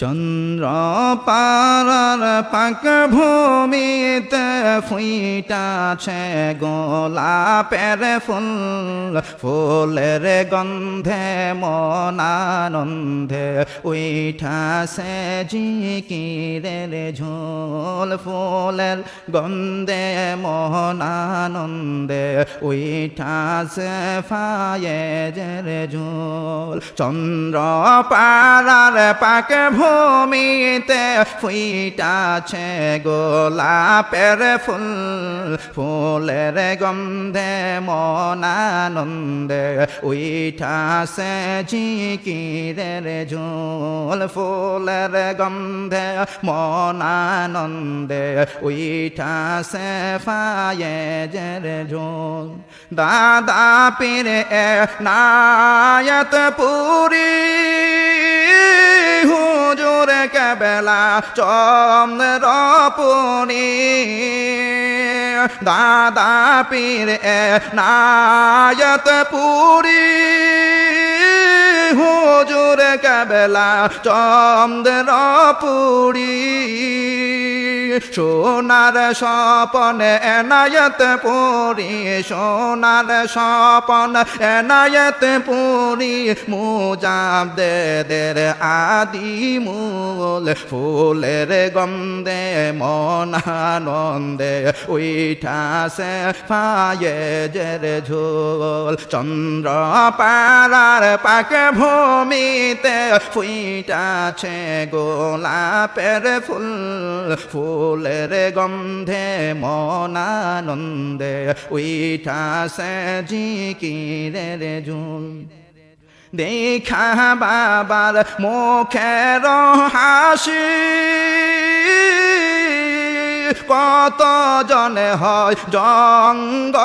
চন্দ্র পারার পাক ভূমিতে ফুইটাছে গোলাপের ফুল, ফুলের গন্ধে মনানন্দে উইঠাছে জিকিরের ঝোল, ফুলের গন্ধে মনানন্দে উইঠাছে ফায়েজের ঝোল। চন্দ্র পারার পাক ভূমিতে ফুইটাছে গোলাপের ফুল, ফুলের গন্ধে মনানন্দে উইঠাছে জিকিরের ঝোল, ফুলের গন্ধে মনানন্দে উইঠাছে ফায়েজের ঝোল। দাদা পীরে নায়ত পুরী হুজুর কেবেলা চন্দ্র পুরি। দাদা পীর এ নায়ত পুরী। হুজুর কেবেলা চন্দ্র পুরী। সোনার স্বপন এনায়ত পুরি, সোনার স্বপন এনায়ত পুরি। মুজাব দে দের আদি মূল ফুলের গন্ধে মনানন্দে উইঠাসে ফায়ে জের ঝোল। চন্দ্র পারার পাকে ভূমিতে ফুইটাছে গোলাপের ফুল, ফুলের গন্ধে মনানন্দে উইঠাসে জিকিরের ঝুল। দেখা বাবার মুখের হাসি কত জনে হয় জঙ্গলবাসী?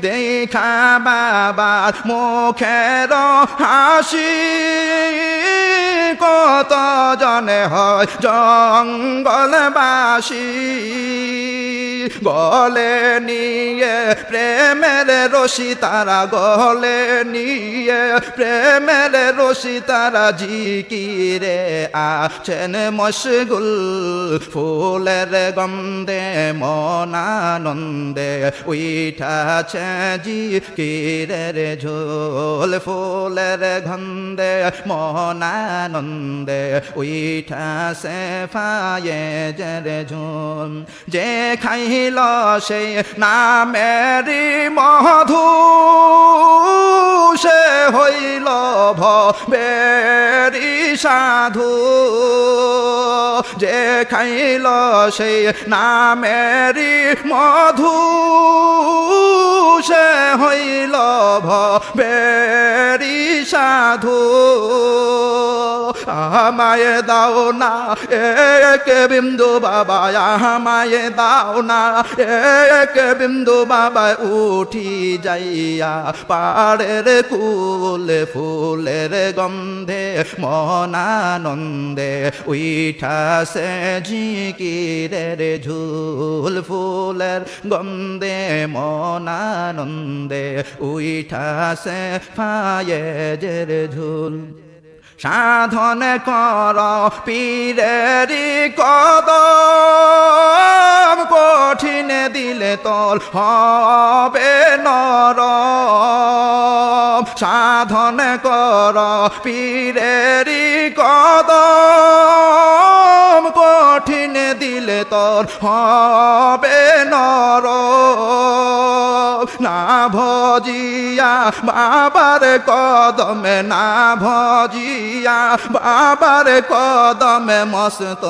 দেখা বাবার মুখের হাসি কত জনে হয় জঙ্গলবাসী গলে নিয়ে প্রেমের রশি তারা গলে নিয়ে প্রেমের রশি তারা জিকিরে আছেন মশগুল ফুলের গন্ধে মনানন্দে উইঠাছে জিকিরের ঝোল ফুলের গন্ধে মনানন্দে উইঠাছে ফায়ে জের ঝোল যে খাইল সে নামেরি মধু। সে হইল ভেরি সাধু। যে খাইল সে নামেরি মধু। সে হইল ভেরি সাধু। আমায় দাও না, এক বিন্দু বাবা, আমায় দাও না, এক বিন্দু বাবা, উঠি যাইয়া পাড়ের কুল ফুলের গন্ধে, মনানন্দে উইঠাসে জিকিরের ঝুল ফুলের গন্ধে, মনানন্দে উইঠাসে ফায়েজের ঝুল। সাধন কর পীরেরি কদম, কঠিন দিলে তল হবে সাধন কর পীরেরি কদম কঠিন দিলে তোর হবে ভজিয়া, বাবার কদমে না ভজিয়া, বাবার কদমে মস্ত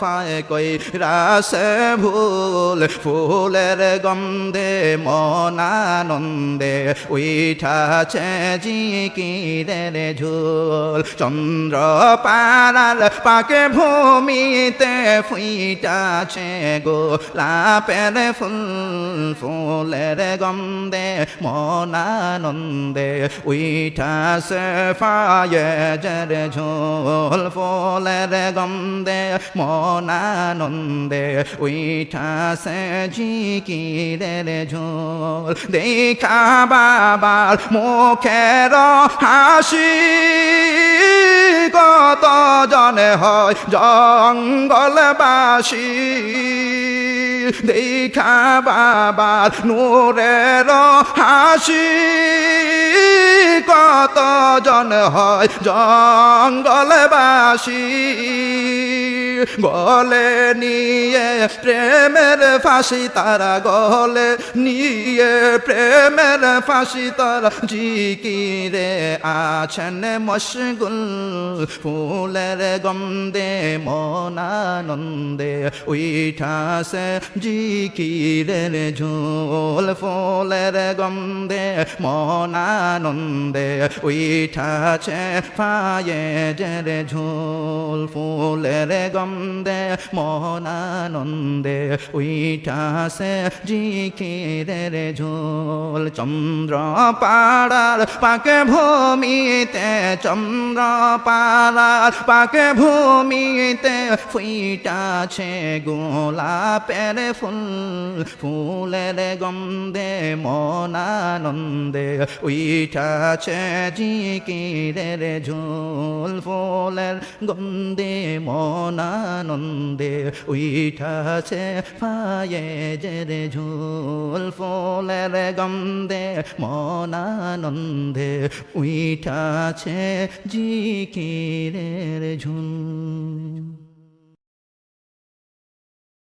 ফায় কই রাসে ভুল, ফুলের গন্ধে মনানন্দে উইঠাছে জিকিরের ঝুল। চন্দ্র পারাল পাকে ভূমিতে ফুইটাছে গো, লাপের ফুল, ফুলের গন্ধে মনানন্দে উইঠাছে ফায়েজের ঝোল ফুলের গন্ধে মনানন্দে উইঠাছে জিকিরের ঝোল। দেখা বাবার মুখের হাসি কত জনে হয় জঙ্গলবাসী? দেখা বাবার নূরের হাসি কত জন হয় জঙ্গলবাসী? গলে নিয়ে প্রেমের ফাঁসি তারা গলে, নিয়ে প্রেমের ফাঁসি তারা জিকিরে আছেন মশগুল ফুলের গন্ধে, মনানন্দে উইঠাসে জিকিরের ঝোল ফুলের গন্ধে, মনানন্দে উইঠাছে পায়ে জের ঝোল ফুলের গন্ধে মনানন্দে উইঠাছে জিকিরের ঝোল। চন্দ্র পাড়ার পাকে ভূমিতে চন্দ্র পাড়ার পাকে ভূমিতে ফুইটাছে গোলাপের ফুল। ফুলের গন্ধে মনানন্দে, উইঠাছে জিকিরের ঝোল। ফুলের গন্ধে মনানন্দে উইঠাছে পায়ে জের ঝোল ফুলের গন্ধে মনানন্দে উইঠাছে জিকিরের ঝুল।